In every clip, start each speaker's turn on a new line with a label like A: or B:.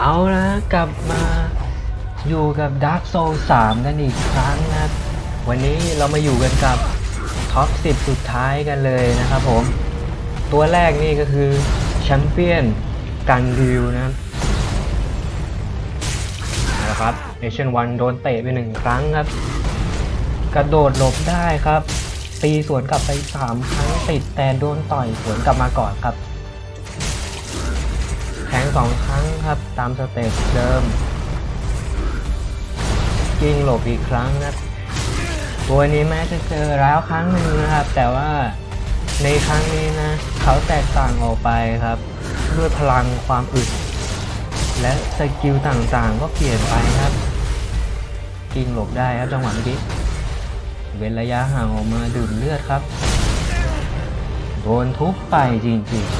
A: เอาละกลับมาอยู่กับ Dark Soul 3 กันอีกครั้งนะครับ วันนี้เรามาอยู่กันกับท็อป 10 สุดท้ายกันเลยนะครับผม ตัวแรกนี่ก็คือแชมเปี้ยนกันริวนะครับเอาละครับเอเชียนวันโดนเตะไปหนึ่งครั้งครับ กระโดดหลบได้ครับ ตีสวนกลับไป 3 ครั้งติดแต่โดนต่อยสวนกลับมาก่อนครับ แทงสองครั้งครับตามสเต็ปเดิมยิงหลบอีกครั้งนะตัวนี้แม้จะเจอแล้วครั้งหนึ่งนะครับ แต่ว่าในครั้งนี้นะ เขาแตกต่างออกไปครับ ด้วยพลังความอึด และสกิลต่างๆ ก็เปลี่ยนไปครับยิงหลบได้ครับจังหวะเมื่อกี้เว้นระยะห่างออกมาดื่มเลือดครับ โดนทุบไปจริงๆ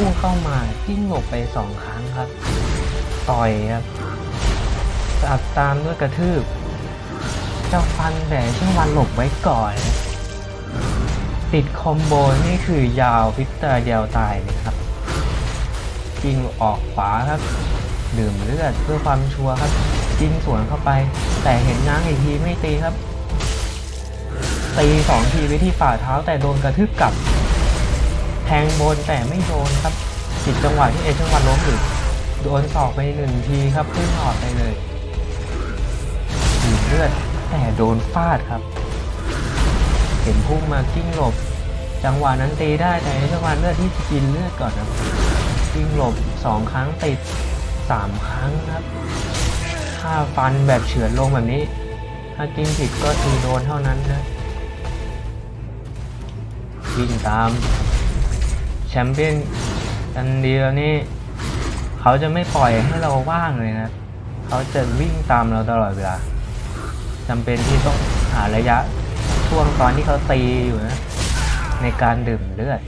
A: พุ่งเข้ามาจิ้งหลบไปสองครั้งครับ ต่อยครับอัดตามด้วยกระทืบเจ้าฟันแต่ช่างวันหลบไว้ก่อน ติดคอมโบนี่คือยาวพิษตาเดียวตายเลยครับยิงออกขวาครับ ดื่มเลือดเพื่อความชัวร์ครับยิงสวนเข้าไป แต่เห็นง้างอีกทีไม่ตีครับตีสองทีไปที่ฝ่าเท้าแต่โดนกระทืบกลับ ทงบนแต่ไม่โดนครับจิตจังหวะที่เอเชียนวันล้มอยู่โดนสอกไปหนึ่งทีครับขึ้นออกไปเลยดื่มเลือดแต่โดนฟาดครับ เห็นพุ่งมากิ้งหลบ จังหวะนั้นตีได้แต่เอเชียนวันเลือดที่กินเลือดก่อนครับกิ้งหลบสองครั้งติดสามครั้งครับ ถ้าฟันแบบเฉือนลงแบบนี้ ถ้ากิ้งผิดก็คือโดนเท่านั้นนะวิ่งตาม แชมเปี้ยนอันเดียวนี่เขาจะไม่ปล่อยให้เราว่างเลยนะ เขาจะวิ่งตามเราตลอดเวลาจำเป็นที่ต้องหาระยะช่วงตอนที่เขาตีอยู่นะ ในการดื่มเลือด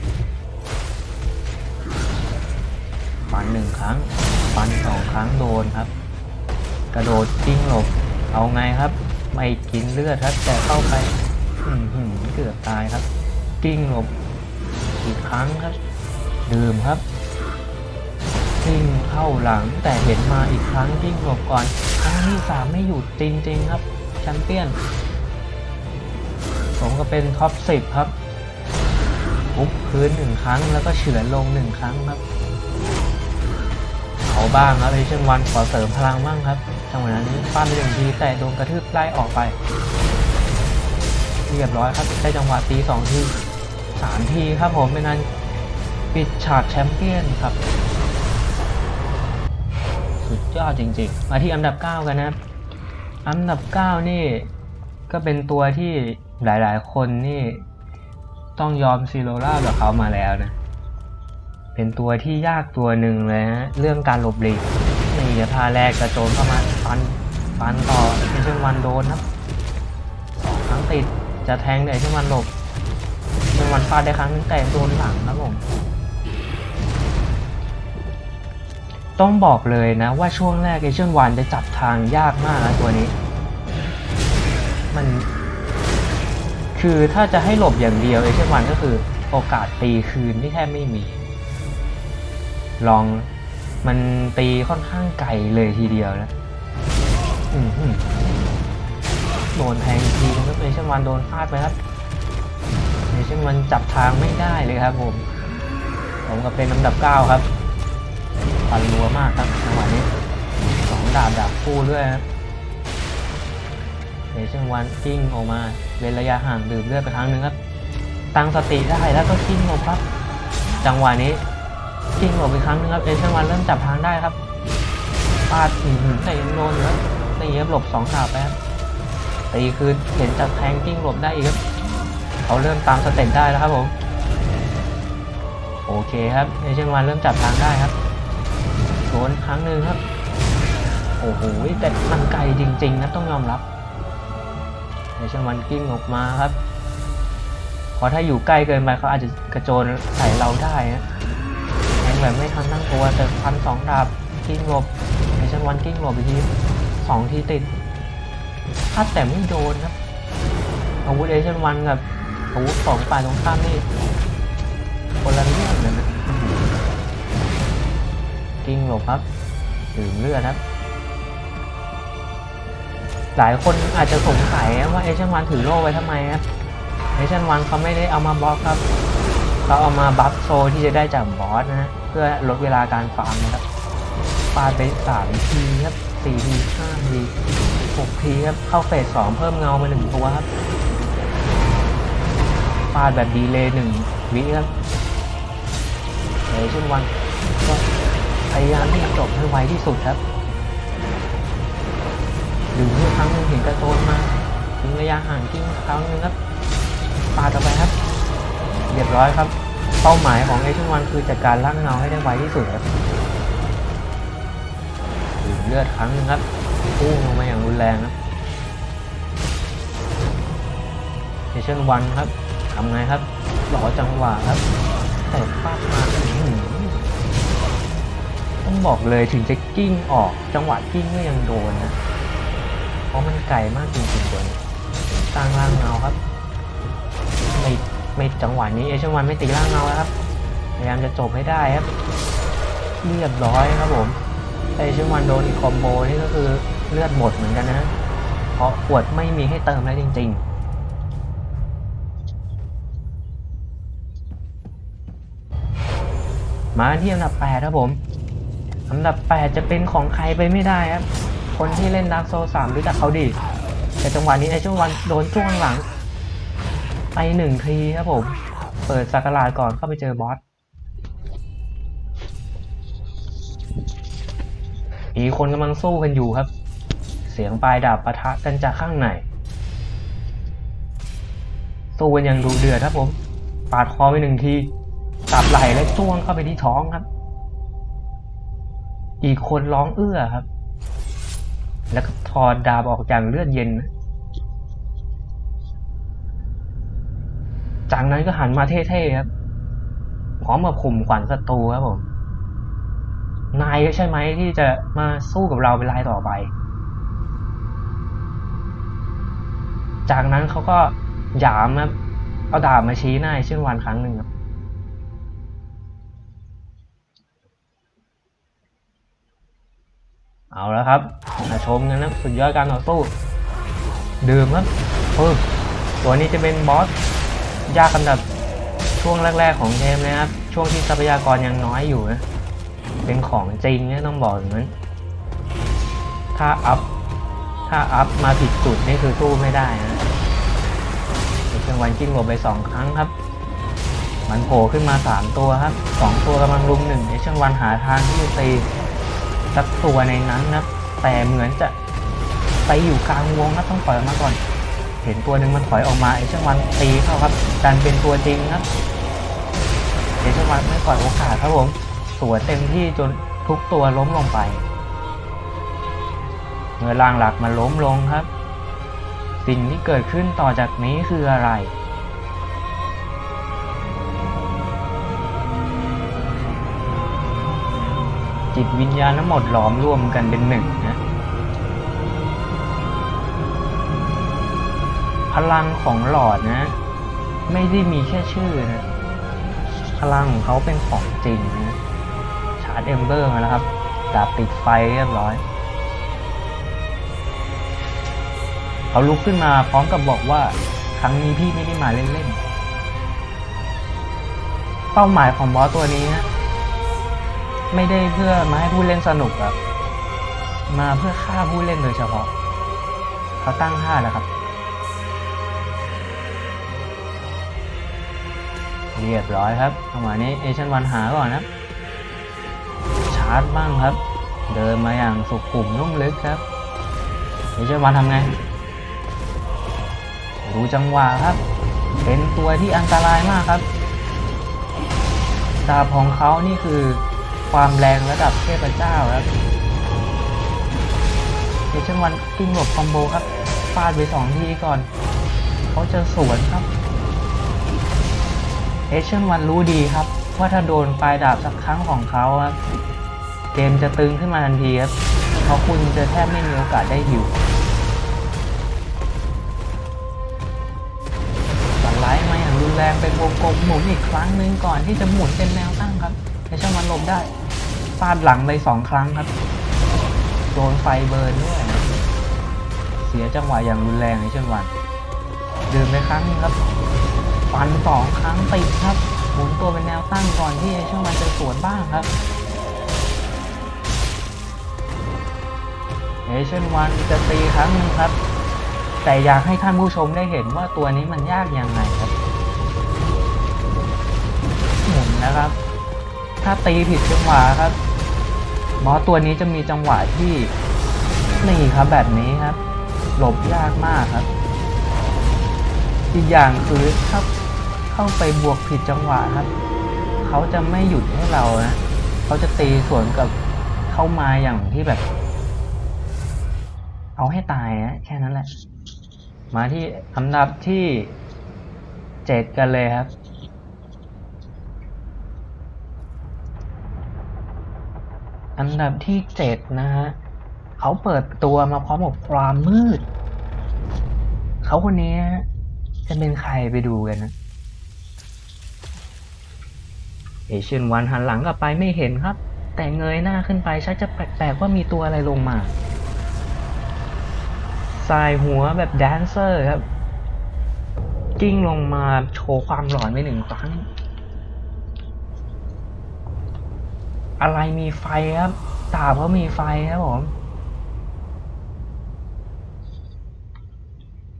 A: ฟันหนึ่งครั้งฟันสองครั้งโดนครับ กระโดดจิ้งหลบ เอาไงครับ ไม่กินเลือดครับ แต่เข้าไปอื้อหือเกือบตายครับ กิ้งหลบอีกครั้งครับ ดื่มครับกิ้งเข้าหลังแต่เห็นมาอีกครั้งกิ้งหลบก่อนครั้งที่สามไม่หยุดจริงๆครับแชมเปี้ยนผมก็เป็นท็อปสิบครับปุ๊บพื้นหนึ่งครั้งแล้วก็เฉือนลงหนึ่งครั้งครับเอาบ้างครับเอเชียนวันขอเสริมพลังบ้างครับจังหวะนั้นฟาดไปหนึ่งทีแต่โดนกระทืบไล่ออกไป เรียบร้อยครับได้จังหวะตีสองทีสามทีครับผมเป็นนั้น ปิดฉากแชมเปี้ยนครับ สุดยอดจริงๆ มาที่อันดับ 9 กันนะครับ อันดับ 9 นี่ ก็เป็นตัวที่หลายๆ คนนี่ ต้องยอมซีโรล่ากับเขามาแล้วนะ เป็นตัวที่ยากตัวหนึ่งเลยนะเรื่องการหลบหลีกนี่จะพาแรกกระโจนเข้ามาฟันฟันต่อเป็นเช่นวันโดนครับสองครั้งติดจะแทงแต่เช่นวันหลบเป็นวันฟาดได้ครั้งนึงแต่โดนหลังครับผม ต้องบอกเลยนะว่าช่วงแรกเอเชียนวันจะจับทางยากมากนะตัวนี้ มัน คือถ้าจะให้หลบอย่างเดียวเอเชียนวันก็คือโอกาสตีคืนที่แทบไม่มี ลองมันตีค่อนข้างไกลเลยทีเดียวนะโดนแทงอีกทีนะครับเอเชียนวันโดนฟาดไปครับเนชั่นมันจับทางไม่ได้เลยครับผมผมก็เป็นลำดับ 9 ครับ ฟันรัวมากครับจังหวะนี้สองดาบดาบคู่ด้วยครับเนชั่นวันกิ้งออกมาเว้นระยะห่างดื่มเลือดไปครั้งหนึ่งครับ ตั้งสติได้แล้วก็กิ้งหลบครับ จังหวะนี้กิ้งหลบอีกครั้งหนึงครับเนชั่นวันเริ่มจับทางได้ครับฟาดหือแต่ยังโดนอยู่ครับตีครับหลบสองดาบไปครับตีคืนเห็นจากแทงกิ้งหลบได้อีกครับเขาเริ่มตามสเต็ปได้แล้วครับผมโอเคครับในเช่นวันเริ่มจับทางได้ครับ โดนครั้งหนึ่งครับ โอ้โหแต่มันไกลจริง ๆ นะต้องยอมรับในช่นวันกิ้งออกมาครับเพราะถ้าอยู่ใกล้เกินไปเขาอาจจะกระโจนใส่เราได้นะแทงแบบไม่ทันตั้งตัวแต่พันสองดาบกิ้งหลบในช่นวันกิ้งหลบอีกทีสองทีติดพลาแต่ไม่โดนครับอาวุธเอเชนวันกับอาวุธของฝ่ายตรงข้ามนี่คนละเรื่องเลย กิ้งหลบครับดื่มเลือดครับ หลายคนอาจจะสงสัยว่าเอเชนวันถือโล่ไว้ทำไมครับเอเชนวันเขาไม่ได้เอามาบล็อกครับเขาเอามาบัฟโซที่จะได้จากบอสนะฮะเพื่อลดเวลาการฟาร์มนะครับฟาดไปสามทีครับสี่ทีห้าทีหกทีครับเข้าเฟสสองเพิ่มเงามาหนึ่งตัวครับฟาดแบบดีเลย์หนึ่งวิครับเอเชนวันก็ พยายามที่จะจบให้ไวที่สุดครับดึงเพื่อครั้งนึงเห็นกระโจนมาทิ้งระยะห่างกิ้งครั้งนึงครับปาดออกไปครับ เรียบร้อยครับ เป้าหมายของเอชวันคือจัดการล่างเงาให้ได้ไวที่สุดครับดึงเลือดครั้งนึงครับพุ่งลงมาอย่างรุนแรงครับเอชวันครับทำไงครับหล่อจังหวะครับแต่ฟาดมาอื้อหือต้อ บอกเลยถึงจะกิ้งออกจังหวะกิ้งก็ยังโดนนะ เพราะมันไกลมากจริงๆตัวนี้สร้างร่างเงาครับ ไม่ไม่จังหวะนี้เอชวันไม่ตีร่างเงาแล้วครับ พยายามจะจบให้ได้ครับ เรียบร้อยครับผมเอชวันโดนอีกคอมโบนี่ก็คือเลือดหมดเหมือนกันนะ เพราะขวดไม่มีให้เติมแล้วจริง ๆมาที่อันดับแปดครับผม อันดับแปดจะเป็นของใครไปไม่ได้ครับ คนที่เล่นดาร์กโซสามรู้จักเขาดี แต่จังหวะนี้ไอ้ช่วงวันโดนช่วงหลังไปหนึ่งทีครับผม เปิดสักราชก่อนเข้าไปเจอบอส อีคนกำลังสู้กันอยู่ครับ เสียงปลายดาบปะทะกันจากข้างในสู้กันอย่างดูเดือดครับผม ปาดคอไปหนึ่งทีตับไหลและจ้วงเข้าไปที่ท้องครับ อีกคนร้องเอื้อครับ แล้วก็ถอดดาบออกจากเลือดเย็นนะจากนั้นก็หันมาเท่ๆครับ พร้อมกับข่มขวัญศัตรูครับผม นายใช่ไหมที่จะมาสู้กับเราเป็นรายต่อไป จากนั้นเขาก็หยามครับเอาดาบมาชี้หน้าเช่นวันครั้งหนึ่งครับ เอาแล้วครับมาชมกันนะสุดยอดการต่อสู้ดื่มครับเออตัวนี้จะเป็นบอสยากอันดับช่วงแรก ๆ ของเกมนะครับ ช่วงที่ทรัพยากรยังน้อยอยู่นะ เป็นของจริงนะต้องบอกอย่างนั้น ถ้าอัพ ถ้าอัพมาผิดจุดนี่คือสู้ไม่ได้นะเชิงวันกิ้งหลบไปสองครั้งครับ มันโผล่ขึ้นมาสามตัวครับสองตัวกำลังรุมหนึ่งในเชิงวันหาทางที่จะตี สักตัวในนั้นนะ แต่เหมือนจะไปอยู่กลางวงนะต้องถอยออกมาก่อน เห็นตัวหนึ่งมันถอยออกมาไอ้ช่างวันตีเข้าครับดันเป็นตัวจริงครับไอ้ช่างวันไม่ปล่อยโอกาสครับผมสวนเต็มที่จนทุกตัวล้มลงไปเมื่อร่างหลักมันล้มลงครับ สิ่งที่เกิดขึ้นต่อจากนี้คืออะไร จิตวิญญาณทั้งหมดหลอมรวมกันเป็นหนึ่งนะพลังของหลอดนะ ไม่ได้มีแค่ชื่อนะ พลังของเขาเป็นของจริงนะชาร์จเอมเบอร์มาแล้วครับดาบติดไฟเรียบร้อย เขาลุกขึ้นมาพร้อมกับบอกว่า ครั้งนี้พี่ไม่ได้มาเล่นๆ เป้าหมายของบอสตัวนี้นะ ไม่ได้เพื่อมาให้ผู้เล่นสนุกครับ มาเพื่อฆ่าผู้เล่นโดยเฉพาะ เขาตั้งท่าแล้วครับ เรียบร้อยครับจังหวะนี้เอชันวันหาก่อนนะชาร์จบ้างครับ เดินมาอย่างสุขุมนุ่มลึกครับเอชันวันทำไง ดูจังหวะครับ เป็นตัวที่อันตรายมากครับดาบของเขานี่คือ ความแรงระดับเทพเจ้าครับเดชวันกิ้งหลบคอมโบครับฟาดไปสองทีก่อน เขาจะสวนครับเอเชนวันรู้ดีครับว่าถ้าโดนปลายดาบสักครั้งของเขาครับเกมจะตึงขึ้นมาทันทีครับเพราะคุณจะแทบไม่มีโอกาสได้อยู่สไลด์มาอย่างรุนแรงเป็นวงกลมหมุนอีกครั้งหนึ่งก่อนที่จะหมุนเป็นแนวตั้งครับเอเชนวันหลบได้าดหลังไปสองครั้งครับ โดนไฟเบิร์นด้วย เสียจังหวะอย่างรุนแรงในเช่นวันเดินไปครั้งนึงครับฟันสองครั้งติดครับ หมุนตัวเป็นแนวตั้งก่อนที่ไอ้ช่วงมันจะสวนบ้างครับเอเชนวันจะตีครั้งหนึงครับ แต่อยากให้ท่านผู้ชมได้เห็นว่าตัวนี้มันยากยังไงครับ หมุนนะครับ ถ้าตีผิดจังหวะครับ มอสตัวนี้จะมีจังหวะที่นี่ครับแบบนี้ครับ หลบยากมากครับ อีกอย่างคือถ้าเข้าไปบวกผิดจังหวะครับ เขาจะไม่หยุดให้เรานะเขาจะตีสวนกับเข้ามาอย่างที่แบบ เอาให้ตายนะแค่นั้นแหละ มาที่อันดับที่เจ็ดกันเลยครับ อันดับที่เจ็ดนะฮะเขาเปิดตัวมาพร้อมกับความมืด เขาคนนี้จะเป็นใครไปดูกันนะเอเชียนวันหันหลังกลับไปไม่เห็นครับ แต่เงยหน้าขึ้นไปชักจะแปลกๆว่ามีตัวอะไรลงมาสายหัวแบบแดนเซอร์ครับกิ้งลงมาโชว์ความหลอนไปหนึ่งครั้ง อะไรมีไฟครับดาบเขามีไฟครับผม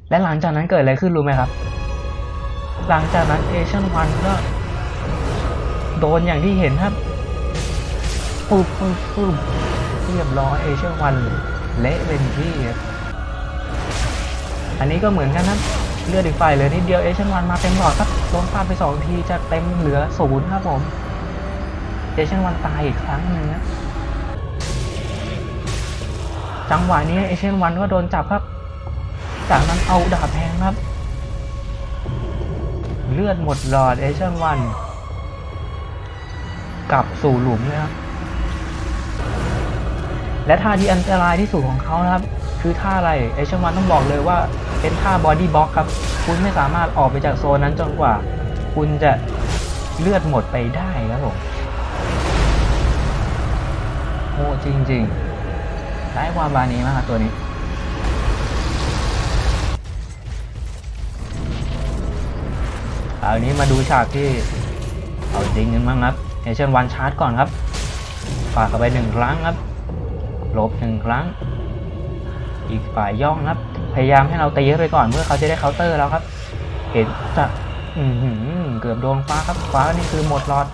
A: และหลังจากนั้นเกิดอะไรขึ้นรู้ไหมครับ หลังจากนั้นเอเชียนวันก็ โดนอย่างที่เห็นครับปุ๊บปุ๊บปุ๊บเรียบร้อยเอเชียนวันเละเป็นที่ครับอันนี้ก็เหมือนกันครับเลือดอีกฝ่ายเหลือนิดเดียวเอเชียนวันมาเต็มหลอดครับโดนฟาดไปสองทีจะเต็มเหลือศูนย์ครับผม เอเชียนวันตายอีกครั้งหนึ่งนะจังหวะนี้เอเชียนวันก็โดนจับครับ จากนั้นเอาดาบแทงครับ เลือดหมดหลอดเอเชียนวันกลับสู่หลุมเลยครับและท่าที่อันตรายที่สุดของเขานะครับ คือท่าอะไรเอเชียนวันต้องบอกเลยว่าเป็นท่าบอดี้บล็อกครับ คุณไม่สามารถออกไปจากโซนนั้นจนกว่า คุณจะเลือดหมดไปได้ครับผม โอ้จริงๆได้ความบานีมากครับตัวนี้คราวนี้มาดูฉากที่เอาจริงกันบ้างครับเอเชนวันชาร์จก่อนครับฝากเข้าไปหนึ่งครั้งครับลบหนึ่งครั้ง อีกฝ่ายย่องครับ พยายามให้เราตีเข้าไปก่อนเพื่อเขาจะได้เคาน์เตอร์แล้วครับ เห็นจะอือหือเกือบโดนฟ้าครับฟ้านี่คือหมดหลอด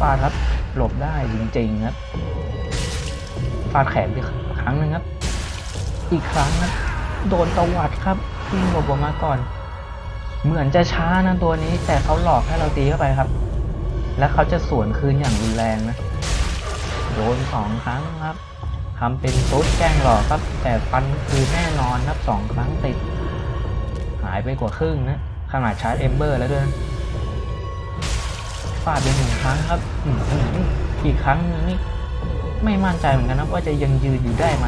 A: ฟาดครับ หลบได้จริงๆครับ ฟาดแขนไปครั้งหนึ่งครับ อีกครั้งครับโดนตวัดครับวิ่งหลบออกมาก่อน เหมือนจะช้านะตัวนี้ แต่เขาหลอกให้เราตีเข้าไปครับ และเขาจะสวนคืนอย่างรุนแรงนะโดนสองครั้งครับทำเป็นซุดแกล้งหลอกครับ แต่ฟันคือแน่นอนครับสองครั้งติด หายไปกว่าครึ่งนะขนาดชาร์จเอมเบอร์แล้วด้วยนฟาดไปหนึ่งครั้งครับอืมอีกครั้งนึงนี่ ไม่มั่นใจเหมือนกันนะว่าจะยังยืนอยู่ได้ไหม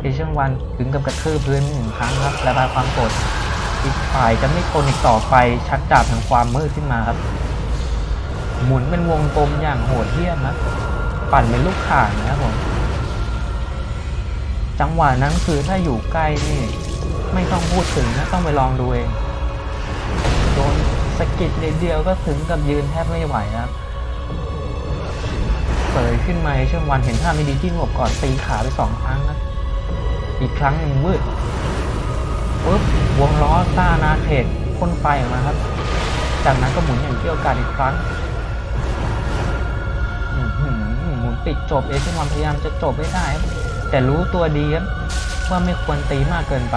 A: เอเชียนวันถึงกับกระทืบพื้นหนึ่งครั้งครับระบายความโกรธอีกฝ่ายจะไม่ทนอีกต่อไปชักดาบแห่งความมืดขึ้นมาครับ หมุนเป็นวงกลมอย่างโหดเหี้ยมนะปั่นเป็นลูกข่างนะครับผมจังหวะนั้นคือถ้าอยู่ใกล้นี่ ไม่ต้องพูดถึงนะต้องไปลองดูเองโดนสะกิดเดียวก็ถึงกับยืนแทบไม่ไหวนะครับ เปิดขึ้นมาในช่วงวันเห็นท่าไม่ดีที่หลบก่อนตีขาไปสองครั้งครับอีกครั้งหนึ่งวืดปุ๊บวงล้อต้านาเขตพ่นไฟออกมาครับ จากนั้นก็หมุนอย่างเกี่ยวกาดอีกครั้งหมุนปิดจบเอชวันพยายามจะจบไม่ได้ แต่รู้ตัวดีครับว่าไม่ควรตีมากเกินไป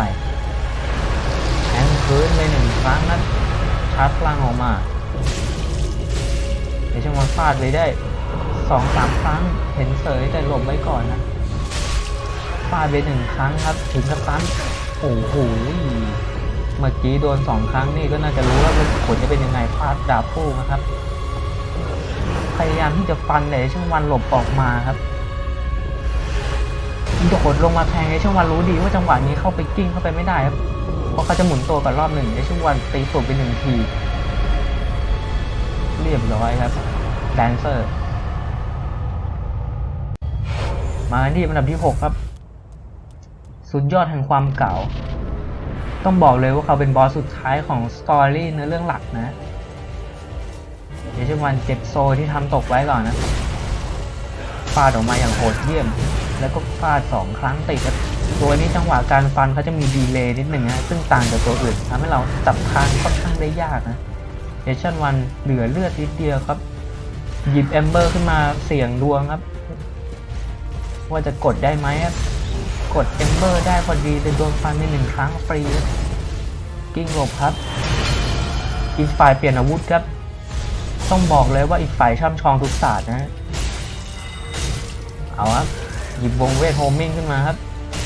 A: แทงพื้นไปหนึ่งครั้งนั้นชาร์จพลังออกมาเอชวันฟาดไปได้ สองสามครั้ง เห็นเสยแต่หลบไว้ก่อนนะฟาดไปหนึ่งครั้งครับถึงกับตันโอ้โหเมื่อกี้โดนสองครั้งนี่ก็น่าจะรู้ว่าผลจะเป็นยังไงพลาดดาบคู่นะครับ พยายามที่จะฟันแต่ช่างวันหลบออกมาครับโดดลงมาแทงไอ้ช่างวันรู้ดีว่าจังหวะนี้เข้าไปกิ้งเข้าไปไม่ได้ครับเพราะเขาจะหมุนตัวก่อนรอบหนึ่งไอ้ช่างวันตีสูบไปหนึ่งที เรียบร้อยครับแดนเซอร์ มาที่อันดับที่ 6 ครับ สุดยอดแห่งความเก่า ต้องบอกเลยว่าเขาเป็นบอสสุดท้ายของสตอรี่เนื้อเรื่องหลักนะ เดี๋ยวช่วงวันเจ็บโซที่ทำตกไว้ก่อนนะฟาดออกมาอย่างโหดเยี่ยม แล้วก็ฟาดสองครั้งติดตัวนี้จังหวะการฟันเขาจะมีดีเลย์นิดหนึ่งนะซึ่งต่างจากตัวอื่นทำให้เราจับทางค่อนข้างได้ยากนะเดชั่นวันเหลือเลือดนิดเดียวครับ หยิบแอมเบอร์ขึ้นมาเสี่ยงดวงครับ ว่าจะกดได้ไหมครับกดเอมเบอร์ได้พอดีเลยโดนฟันไปหนึ่งครั้งฟรีครับกิ้งหลบครับ อีกฝ่ายเปลี่ยนอาวุธครับ ต้องบอกเลยว่าอีกฝ่ายช่ำชองทุกศาสตร์นะเอาครับหยิบวงเวทโฮมิ่งขึ้นมาครับ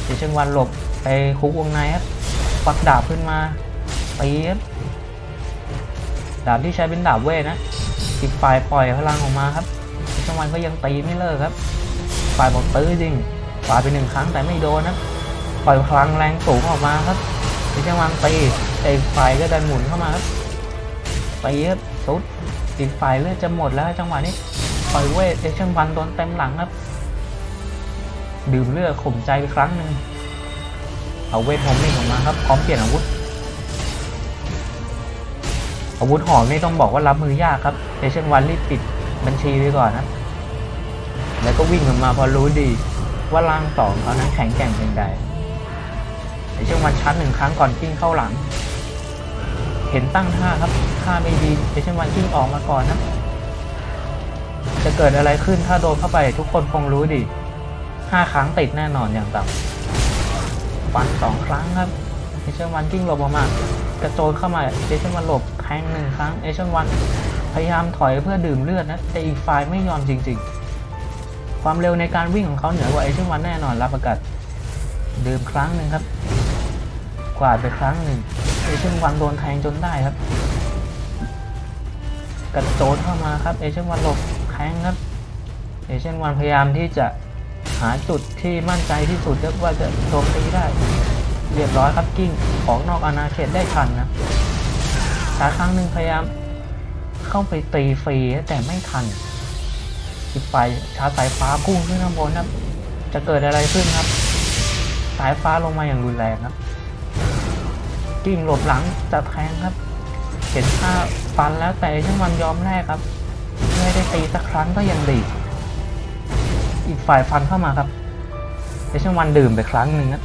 A: เดชนวันหลบไปคุกวงในครับปักดาบขึ้นมาตีครับดาบที่ใช้เป็นดาบเวทนะอีกฝ่ายปล่อยพลังออกมาครับเดชนวันก็ยังตีไม่เลิกครับ ฝ่ายบอกตื้อจริงฝ่ายไปหนึ่งครั้งแต่ไม่โดนนะปล่อยพลังแรงสูงออกมาครับเดชนวันตีแต่อีกฝ่ายก็ดันหมุนเข้ามาครับตีครับสุดอีกฝ่ายเลือดจะหมดแล้วจังหวะนี้ปล่อยเวทเดชนวันโดนเต็มหลังครับ ดื่มเลือดข่มใจไปครั้งหนึ่งเอาเวทโฮมมิ่งออกมาครับพร้อมเปลี่ยนอาวุธ อาวุธหอมนี่ต้องบอกว่ารับมือยากครับเดชนวันรีบปิดบัญชีไว้ก่อนนะ แล้วก็วิ่งออกมาพอรู้ดี ว่าร่างสองเขานั้นแข็งแกร่งเพียงใดเดชนวันชัดหนึ่งครั้งก่อนกิ้งเข้าหลัง เห็นตั้งท่าครับท่าไม่ดีเดชนวันกิ้งออกมาก่อนนะจะเกิดอะไรขึ้นถ้าโดนเข้าไปทุกคนคงรู้ดีห้าครั้งติดแน่นอนอย่างต่ำฟันสองครั้งครับเอเชนวันกิ้งหลบออกมากระโจนเข้ามาเอเชนวันหลบแทงหนึ่งครั้งเอเชนวันพยายามถอยเพื่อดื่มเลือดนะแต่อีกฝ่ายไม่ยอมจริง ๆ ความเร็วในการวิ่งของเขาเหนือกว่าเอเชนวันแน่นอนรับประกันดื่มครั้งหนึ่งครับ กวาดไปครั้งหนึ่งเอเชนวันโดนแทงจนได้ครับ กระโจนเข้ามาครับเอเชนวันหลบแทงครับเอเชนวันพยายามที่จะหาจุดที่มั่นใจที่สุดว่าจะโจมตีได้ เรียบร้อยครับกิ้งของนอกอาณาเขตได้ทันนะแต่ครั้งหนึ่งพยายามเข้าไปตีฟรีแต่ไม่ทัน อีกฝ่ายชาร์จสายฟ้าพุ่งขึ้นข้างบนครับ จะเกิดอะไรขึ้นครับ สายฟ้าลงมาอย่างรุนแรงครับกิ้งหลบหลังจะแทงครับ เห็นท่าฟันแล้วแต่ช่างมันยอมแลกครับไม่ได้ตีสักครั้งก็ยังดีอีกฝ่ายฟันเข้ามาครับเดชวันดื่มไปครั้งหนึ่งนะ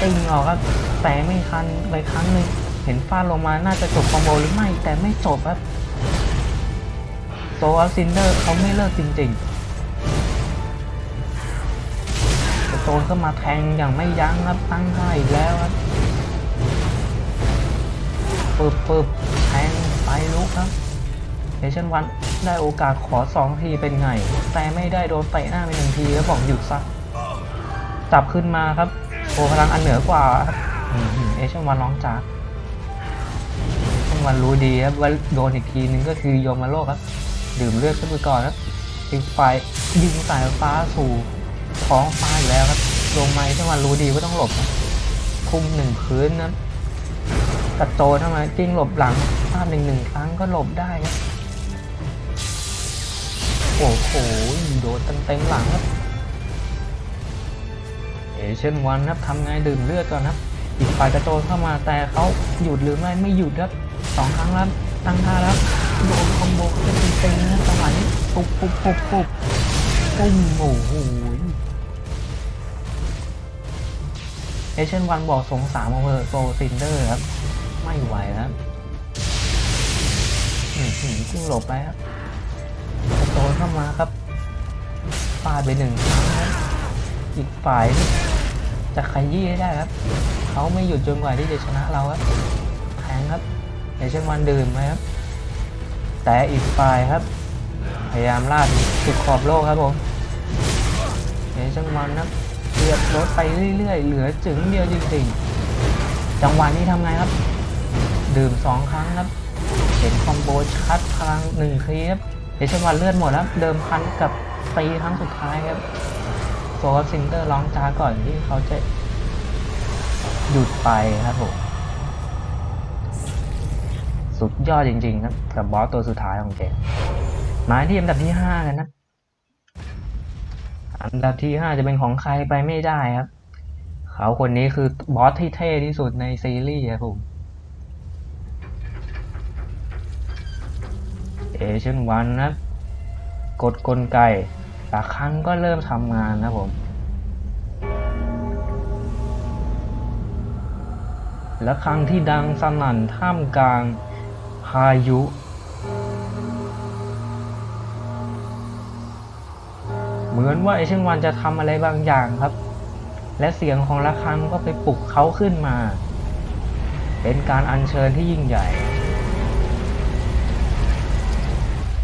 A: ติงออกครับแต่ไม่ทันไปครั้งหนึ่งเห็นฟาดลงมาน่าจะจบคอมโบหรือไม่แต่ไม่จบครับ โซอัลซินเดอร์เขาไม่เลิกจริงๆกระโจนเข้ามาแทงอย่างไม่ยั้งครับตั้งท่าอีกแล้วครับปึบปึบแทงไปลุกครับเดชั่นวันได้โอกาสขอสองทีเป็นไง แต่ไม่ได้โดนเตะหน้าไปหนึ่งทีแล้วบอกหยุดซะจับขึ้นมาครับโอพลังอันเหนือกว่าเอชั่นวันร้องจากเอชั่นวันรู้ดีครับว่าโดนอีกทีนึงก็คือโยมาโลกครับ ดื่มเลือดขึ้นไปก่อนครับอีกฝ่ายยิงสายฟ้าสู่ท้องฟ้าอยู่แล้วครับลงไมาเอชั่นวันรู้ดีว่าต้องหลบนะทุ่มหนึ่งพื้นนะกระโจนเข้ามจิ้งหลบหลังพลาดหนึ่งหนึ่งครั้งก็หลบได้ครับโอ้โหโดนเต็มๆหลังครับเอเช่นวันครับทำไงดื่มเลือดก่อนครับอีกฝ่ายกระโจนเข้ามาแต่เขาหยุดหรือไม่ไม่หยุดครับสองครั้งแล้วตั้งท่าแล้ว โดนคอมโบกันเต็มๆนะจังหวะนี้ปุ๊บปุ๊บปุ๊บปุ๊บปุ้มโอ้โหเอเชนวันบอกสงสารมาเวอร์โซซินเดอร์ครับ ไม่ไหวครับอืมอืมจึงหลบไปครับโจนเข้ามาครับฟาดไปหนึ่งครั้งครับอีกฝ่ายจะขยี้ได้ครับ เขาไม่หยุดจนกว่าที่จะชนะเราครับแทงครับในเชนวันดื่มไหมครับ แต่อีกฝ่ายครับ พยายามลาดสุดขอบโลกครับผมในเช่นวันครับเลือดลดไปเรื่อยๆ เหลือจึงเดียวจริงๆ จังหวะนี้ทำไงครับ ดื่มสองครั้งครับ เห็นคอมโบชัดพลังหนึ่งคลีครับเดชวันเลือดหมดแล้วเดิมพันกับตีครั้งสุดท้ายครับโซลซินเตอร์ร้องจ้าก่อนที่เขาจะหยุดไปครับผม สุดยอดจริงๆครับกับบอสตัวสุดท้ายของเกมมาที่อันดับที่5กันนะ อันดับที่ห้าจะเป็นของใครไปไม่ได้ครับ เขาคนนี้คือบอสที่เท่ที่สุดในซีรีส์ครับผมเอเชียนวันนะกดกลไกระครั้งก็เริ่มทำงานนะผม และครั้งที่ดังสนั่นท่ามกลาง พายุ เหมือนว่าเอเชียนวันจะทำอะไรบางอย่างครับ และเสียงของระฆังก็ไปปลุกเขาขึ้นมา เป็นการอัญเชิญที่ยิ่งใหญ่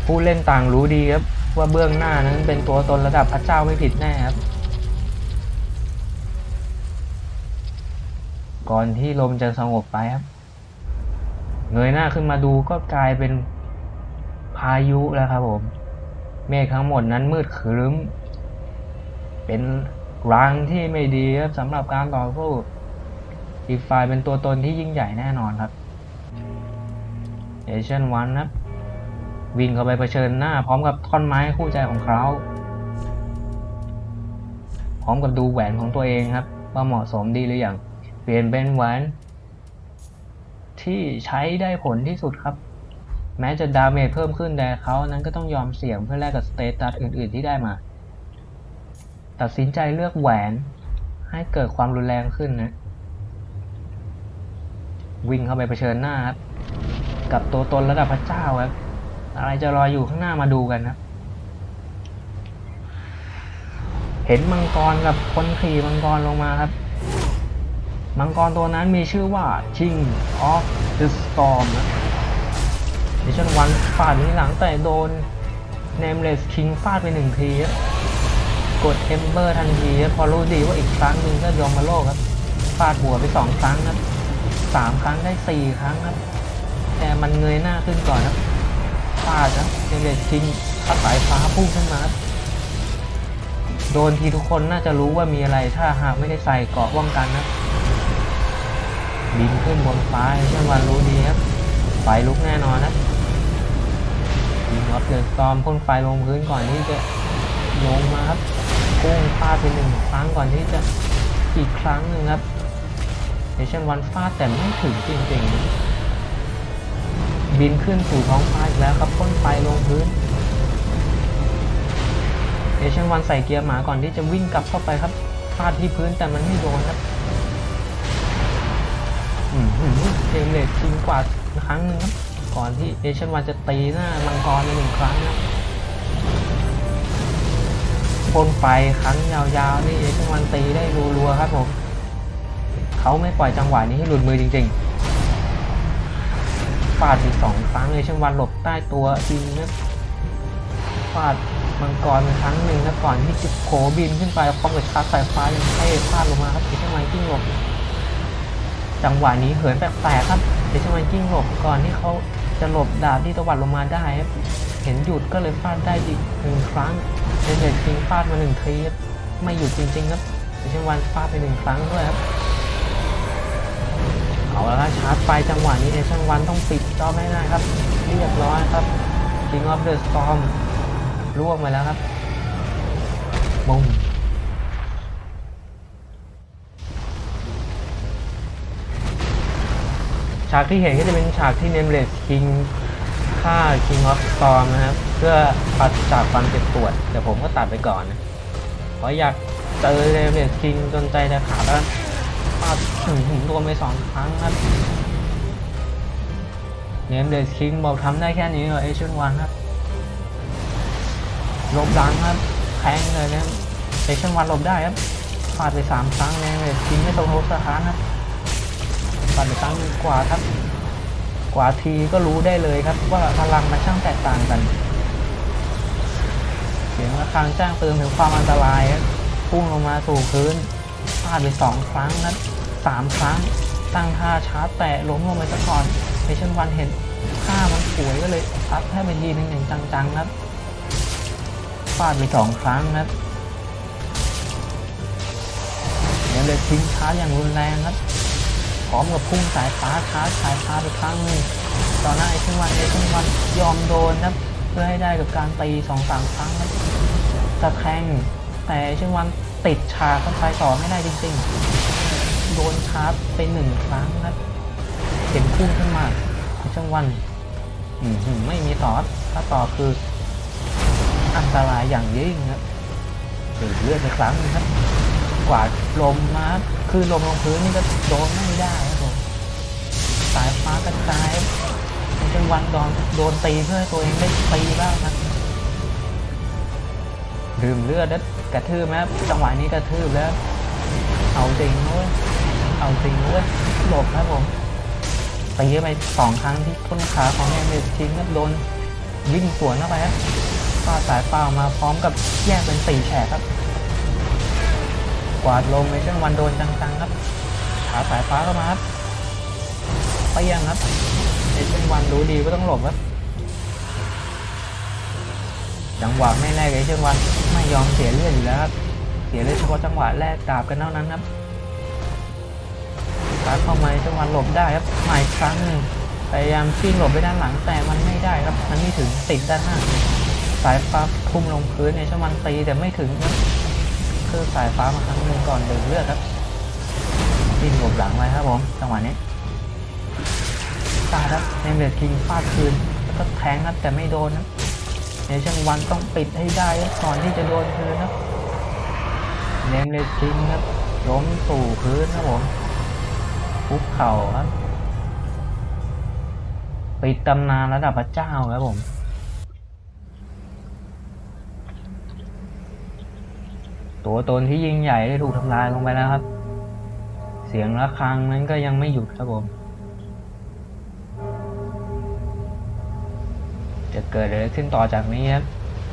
A: ผู้เล่นต่างรู้ดีครับว่าเบื้องหน้านั้นเป็นตัวตนระดับพระเจ้าไม่ผิดแน่ครับ ก่อนที่ลมจะสงบไปครับ เงยหน้าขึ้นมาดูก็กลายเป็นพายุแล้วครับผม เมฆทั้งหมดนั้นมืดครึ้ม เป็นรางที่ไม่ดีครับสำหรับการต่อสู้อีกฝ่ายเป็นตัวตนที่ยิ่งใหญ่แน่นอนครับเอเชียนวันครับ วิ่งเข้าไปเผชิญหน้า พร้อมกับท่อนไม้คู่ใจของเขาพร้อมกับดูแหวนของตัวเองครับ ว่าเหมาะสมดีหรืออยังเปลี่ยนเป็นแหวน ที่ใช้ได้ผลที่สุดครับ แม้จะดาเมจเพิ่มขึ้นแต่เขานั้นก็ต้องยอมเสี่ยงเพื่อแลกกับสเตตัสอื่น ๆ ที่ได้มา ตัดสินใจเลือกแหวนให้เกิดความรุนแรงขึ้นนะ วิ่งเข้าไปเผชิญหน้าครับ กับตัวตนระดับพระเจ้าครับ อะไรจะรออยู่ข้างหน้ามาดูกันครับ เห็นมังกรกับคนขี่มังกรลงมาครับ มังกรตัวนั้นมีชื่อว่า King of the Storm นะดิชันวันฟาดนี้หลังแต่โดน Nameless King ฟาดไปหนึ่งทีครับกด Ember ทันทีครับพอรู้ดีว่าอีกครั้งหนึ่งก็ยอมมาโลกครับ ฟาดหัวไปสองครั้งครับสามครั้งได้สี่ครั้งครับ แต่มันเงยหน้าขึ้นก่อนครับฟาดครับเนเลสคิงพัดสายฟ้าพุ่งขึ้นมาครับโดนทีทุกคนน่าจะรู้ว่ามีอะไรถ้าหากไม่ได้ใส่เกราะป้องกันนะ บินขึ้นบนฟ้าเช่นวันรู้ดีครับไฟลุกแน่นอนนะยิงออฟเดอะสตอมพ่นไฟลงพื้นก่อนที่จะลงมาครับกุ้งฟาดไปหนึ่งครั้งก่อนที่จะอีกครั้งหนึ่งครับเอเชนวันฟาดแต่ไม่ถึงจริงๆ บินขึ้นสู่ท้องฟ้าอีกแล้วครับพ่นไฟลงพื้นเอเชียนวันใส่เกียร์หมาก่อนที่จะวิ่งกลับเข้าไปครับฟาดที่พื้นแต่มันไม่โดนครับ เจมเลดชิงกว่าครั้งหนึ่งครับก่อนที่เอเชียนวันจะตีหน้ามังกรในหนึ่งครั้งนะพ่นไฟครั้งยาวๆนี่เอเชียนวันตีได้รัวๆครับผมเขาไม่ปล่อยจังหวะนี้ให้หลุดมือจริงๆฟาดอีกสองครั้งเลยเช่นวันหลบใต้ตัวจริงนะฟาดมังกรครั้งหนึ่งนะก่อนที่จะโผบินขึ้นไปพร้อมกับชาร์จสายฟ้ายังเท่พลาดลงมาครับเอเชนวันกิ้งหลบ จังหวะนี้เหินแปลกๆครับเอเชวันกิ้งหลบก่อนที่เขาจะหลบดาบที่ตวัดลงมาได้ เห็นหยุดก็เลยฟาดได้อีกหนึ่งครั้งเดนเดดคิงฟาดมาหนึ่งทีครับไม่หยุดจริงๆครับเอเชวันฟาดไปหนึ่งครั้งด้วยครับเอาละครับชาร์จไฟจังหวะนี้เอชั่นวันต้องปิดจอบให้ได้ครับเรียบร้อยครับ King of the Storm ล่วงไปแล้วครับบุ้ม ฉากที่เห็นก็จะเป็นฉากที่ Nameless King ฆ่า King of Storm นะครับ เพื่อปัดจากความเจ็บปวด แต่ผมก็ตัดไปก่อนนะเพราะอยากเจอ Nameless King จนใจจะขาดแล้วฟาดถึงถึงโดนไปสองครั้งครับเนมเดสคิงบอกทำได้แค่นี้เหรอเอชนวันครับหลบดังครับแทงเลยนะเอชนวันหลบได้ครับฟาดไปสามครั้งเนมเดสคิงไม่ตรงโลสถานครับ ไปครั้งหนึ่งกว่าครับกว่าทีก็รู้ได้เลยครับ ว่าพลังมันช่างแตกต่างกัน เสียงระฆังแจ้งเตือนถึงความอันตรายครับพุ่งลงมาสู่พื้นพลาดไปสองครั้งนะสามครั้ง ตั้งท่าชาร์จแตะล้มลงไปซะก่อนเอเชนวันเห็นท่ามันสวยก็เลยซัดให้ไปทีนึงอย่างจังๆครับฟาดไปสองครั้งนะเดี๋ยเลยทิ้งชาร์จอย่างรุนแรงครับ พร้อมกับพุ่งสายฟ้าชาร์จสายฟ้าไปครั้งหนึ่งต่อหน้าเอเชนวันเอเชนวันยอมโดนครับเพื่อให้ได้กับการตีสองสามครั้งครับตะแคงแต่เช่นวันติดฉากเข้าไปต่อไม่ได้จริงๆ โดนชาร์จไปหนึ่งครั้งครับเห็นพุ่งขึ้นมาเช่นวันไม่มีต่อถ้าต่อคืออันตรายอย่างยิ่งครับเดือดเลือดไปครั้งนึงครับ กวาดลมมาครับคือลมลงพื้นนี่ก็โดนไม่ได้ครับผมสายฟ้ากระจายเช่นวันโดนโดนตีเพื่อให้ตัวเองได้ตีบ้างครับดื่มเลือดแล้วกระทืบไหมจังหวะนี้กระทืบแล้ว เอาจริงเว้ยเอาจริงเว้ยหลบครับผมตีไปสองครั้งที่ต้นขาของแมนเดสคิงครับโดนวิ่งสวนเข้าไปครับฟาสายฟ้ามาพร้อมกับแยกเป็นสี่แฉกครับ กวาดลงในช่วงวันโดนจังๆครับขาสายฟ้าเข้ามาครับไปยังครับในช่วงวันรู้ดีก็ต้องหลบครับจังหวะไม่แรกเลยเช่นวันไม่ยอมเสียเลือดอยู่แล้วครับเสียเลือดเฉพาะจังหวะแรกดาบกันเท่านั้นครับการเข้ามาในจังหวะหลบได้ครับมาอีกครั้งหนึ่งพยายามชิ่งหลบไปด้านหลังแต่มันไม่ได้ครับมันไม่ถึงติดด้านหน้าสายฟ้าพุ่มลงพื้นในช่วงวันตีแต่ไม่ถึงครับ คือสายฟ้ามาครั้งหนึ่งก่อนเดินเลือดครับชิ่งหลบหลังไว้ครับผมจังหวะนี้ตาครับเนมเดดคิงฟาดคืนแล้วก็แทงครับแต่ไม่โดนครับในช่วงวันต้องปิดให้ได้ก่อนที่จะโดนคืนครับเนมเลสคิงครับล้มสู่พื้นครับผมคุกเข่าครับปิดตำนานระดับพระเจ้าครับผม ตัวตนที่ยิ่งใหญ่ได้ถูกทำลายลงไปแล้วครับ เสียงระฆังนั้นก็ยังไม่หยุดครับผม จะเกิดอะไรขึ้นต่อจากนี้ครับ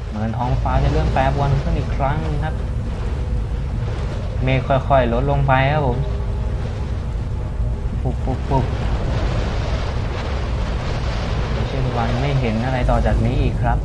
A: เหมือนท้องฟ้าจะเริ่มแปรปรวนขึ้นอีกครั้งนึงครับ เมฆค่อยๆลดลงไปครับผม ปุบปุบปุบเช่นวันไม่เห็นอะไรต่อจากนี้อีกครับ